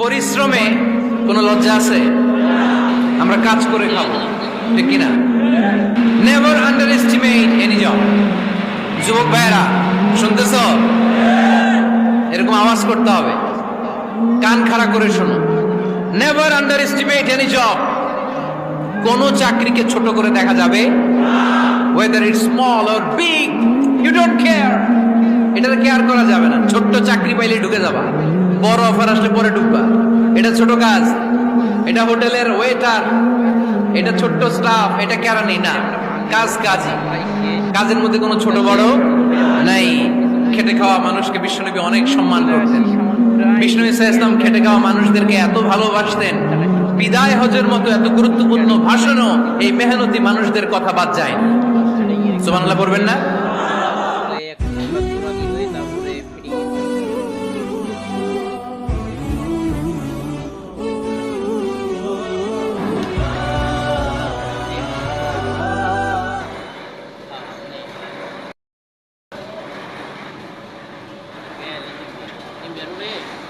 পরিশ্রমে কোনো লজ্জা আছে? আমরা কাজ করে খাব, ঠিক কিনা? Never underestimate any job যুবক ভাইয়েরা, শুনতেছ? এরকম আওয়াজ করতে হবে। কান খাড়া করে শোনো। Never underestimate any job কোন চাকরিকে ছোট করে দেখা যাবে? Whether it small or big you don't care এটাতে কেয়ার করা যাবে না। ছোট্ট চাকরি পাইলে ঢুকে যাবা। বড় অফার আসলে পরে ঢুকবা। এটা ছোট কাজ, এটা হোটেলের ওয়েটার এটা ছোট্ট স্টাফ এটা কেরানি না, কাজ কাজই। কাজের মধ্যে কোনো ছোট বড় নাই। খেটে খাওয়া মানুষকে বিশ্বনবী অনেক সম্মান করতেন। বিষ্ণু ইসলাম খেটে খাওয়া মানুষদেরকে এত ভালোবাসতেন। বিদায় হজের মতো এত গুরুত্বপূর্ণ ভাষণও এই মেহনতি মানুষদের কথা বাদ যায় সুবহানাল্লাহ পড়বেন না? Italy.